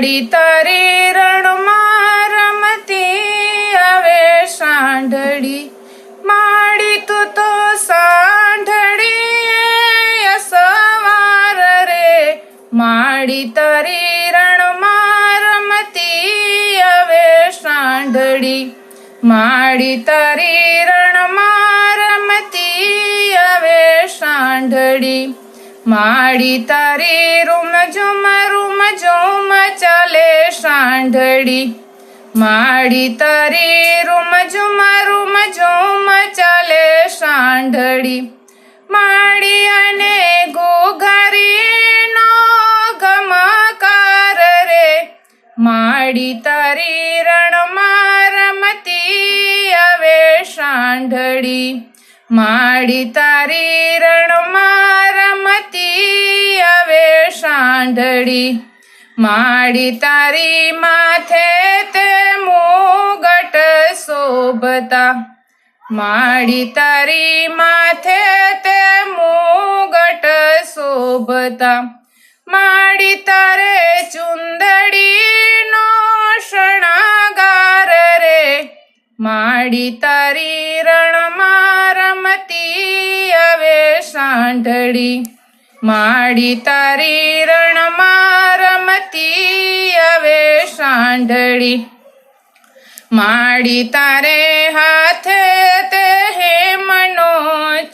માડી તારી રણમાં રમતી આવે સાંઢળી. માડી તું તો સાંઢળી સવાર રે. માડી તારી રણમાં રમતી આવે સાંઢળી. માડી તારી રણમાં રમતી આવે સાંઢળી. માડી તારી રૂમ ઝુમ રૂમ ઝુમ ચાલે સાંઢળી. માડી તારી રૂમ ઝુમ રૂમ ઝુમ ચાલે સાંઢળી. માડી અને ઘોઘરીનો ગમકાર રે. માડી તારી રણમાં રમતી આવે સાંઢળી. માડી તારી રણમાં રમતી આવે સાંઢળી માડી તારી માથે તે મોગટ શોભતા. માડી તારી માથે તે મોગટ શોભતા. માડી તારે ચુંદડીનો માડી તારી રણમાં રમતી હવે સાંઢળી માડી તારી રણમાં રમતી હવે સાંઢળી માડી તારે હાથે તે હેમનો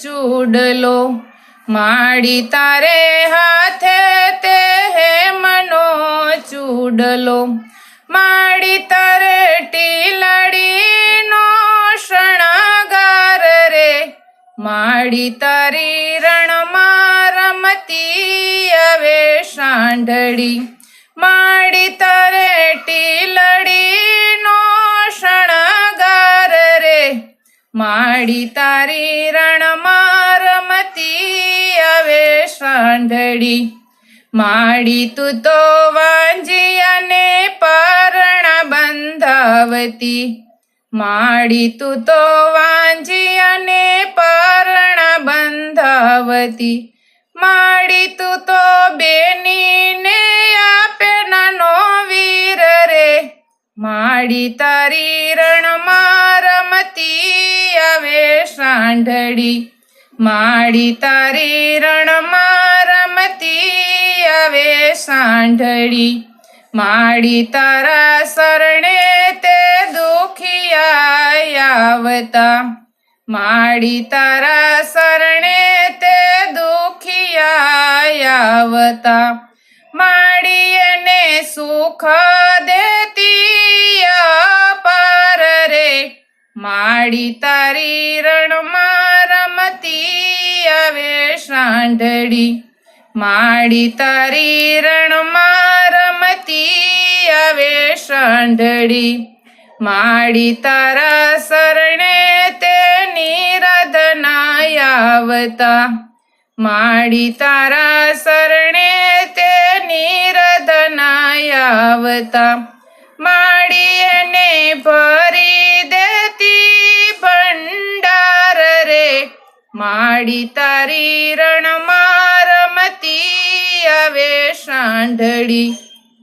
ચૂડલો. માડી તારે હાથે તે હેમનો ચૂડલો. માડી તારે ટીલડીનો માડી તારી રણમાં રમતી આવે સાંઢળી. માડી તારે ટીલડીનો શણગાર રે. માડી તારી રણમાં રમતી આવે સાંઢળી. માડી તું તો વાંજી અને પરણા બંધાવતી. માડી તું તો વાંજી અને પરણા બંધાવતી. માડી તું તો બેનીને આપે નાનો વીર રે. માડી તારી રણમાં રમતી આવે સાંઢળી માડી તારી રણમાં રમતી આવે સાંઢળી માડી તારા શરણે તે દુખિયા આવતા માડી તારા શરણે તે દુખિયા આવતા માડી એને સુખ દેતી પાર રે. માડી તારી રણમાં રમતી આવે સાંઢળી માડી તારી રણમાં રમતી આવે સાંઢળી માડી તારા શરણે તે નિરાધના આવતા. માડી તારા શરણે તે નિરધના આવતા. માડી એને ભરી દેતી ભંડાર રે. માડી તારી રણમાં રમતી આવે સાંઢળી.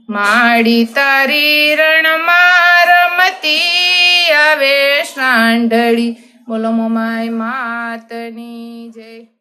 માડી તારી રણમાં આવે સાંઢળી બોલો મોમાય માતની જય.